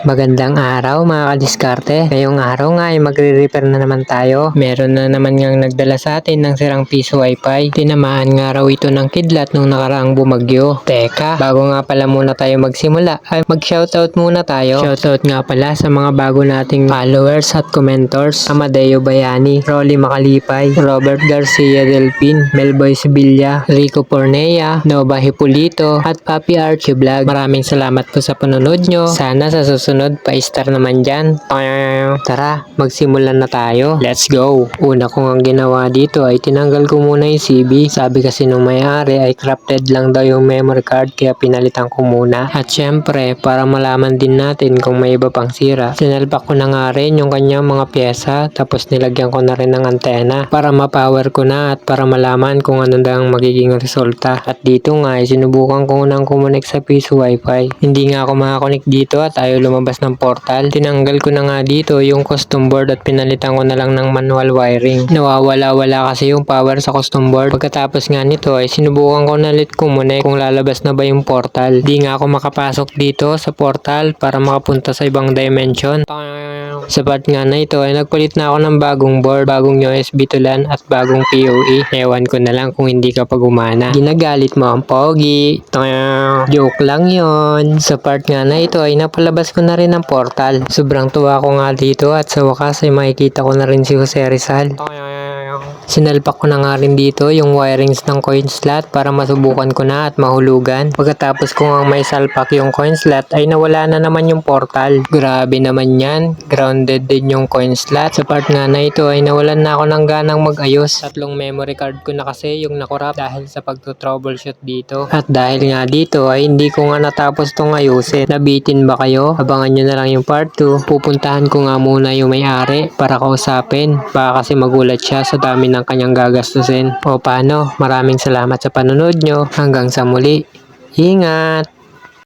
Magandang araw mga kadiskarte. Ngayong araw nga ay magre-repair na naman tayo. Meron na naman ngang nagdala sa atin ng sirang piso wifi. Tinamaan nga raw ito ng kidlat nung nakaraang bumagyo. Teka, bago nga pala muna tayo magsimula, ay mag-shoutout muna tayo. Shoutout nga pala sa mga bago nating followers at commentors. Amadeo Bayani, Rolly Makalipay, Robert Garcia Delpin, Melboy Sevilla, Rico Pornea, Nova Hipolito, at Papi Archie Vlog. Maraming salamat po sa panonood nyo. Sana sa susunod pa-star naman dyan. Tara, magsimulan na tayo. Let's go! Una ko ang ginawa dito ay tinanggal ko muna yung CB. Sabi kasi nung may-ari ay crafted lang daw yung memory card kaya pinalitan ko muna. At syempre, para malaman din natin kung may iba pang sira, sinalpak ko na nga rin yung kanyang mga pyesa tapos nilagyan ko na rin ng antena para ma-power ko na at para malaman kung ano na ang magiging resulta. At dito nga ay sinubukan ko nang kumunik sa piso wifi. Hindi nga ako makakonik dito at ayaw lumabas ng portal. Tinanggal ko na nga dito yung custom board at pinalitan ko na lang ng manual wiring. Nawawala-wala kasi yung power sa custom board. Pagkatapos nga nito ay sinubukan ko na ulit kumunik kung lalabas na ba yung portal. Di nga ako makapasok dito sa portal para makapunta sa ibang dimension. Sa part nga na ito ay nagpalit na ako ng bagong board, bagong USB tulan at bagong PoE. Ewan ko na lang kung hindi ka pa gumana. Ginagalit mo ang pogi. Joke lang yon. Sa part nga na ito ay napalabas ko na rin ang portal. Sobrang tuwa ko nga dito at sa wakas ay makikita ko na rin si Jose Rizal. Sinalpak ko na nga rin dito yung wirings ng coin slot para masubukan ko na at mahulugan. Pagkatapos ko nga may salpak yung coin slot ay nawala na naman yung portal. Grabe naman yan. Grounded din yung coin slot. Sa part nga na ito ay nawalan na ako ng ganang mag-ayos. Tatlong memory card ko na kasi yung nakurap dahil sa pagto-troubleshoot dito. At dahil nga dito ay hindi ko nga natapos tong ayusin. Nabitin ba kayo? Abangan nyo na lang yung part 2. Pupuntahan ko nga muna yung may-ari para kausapin. Baka kasi magulat siya sa dami ng kanyang gagastusin. O paano? Maraming salamat sa panonood nyo. Hanggang sa muli. Ingat!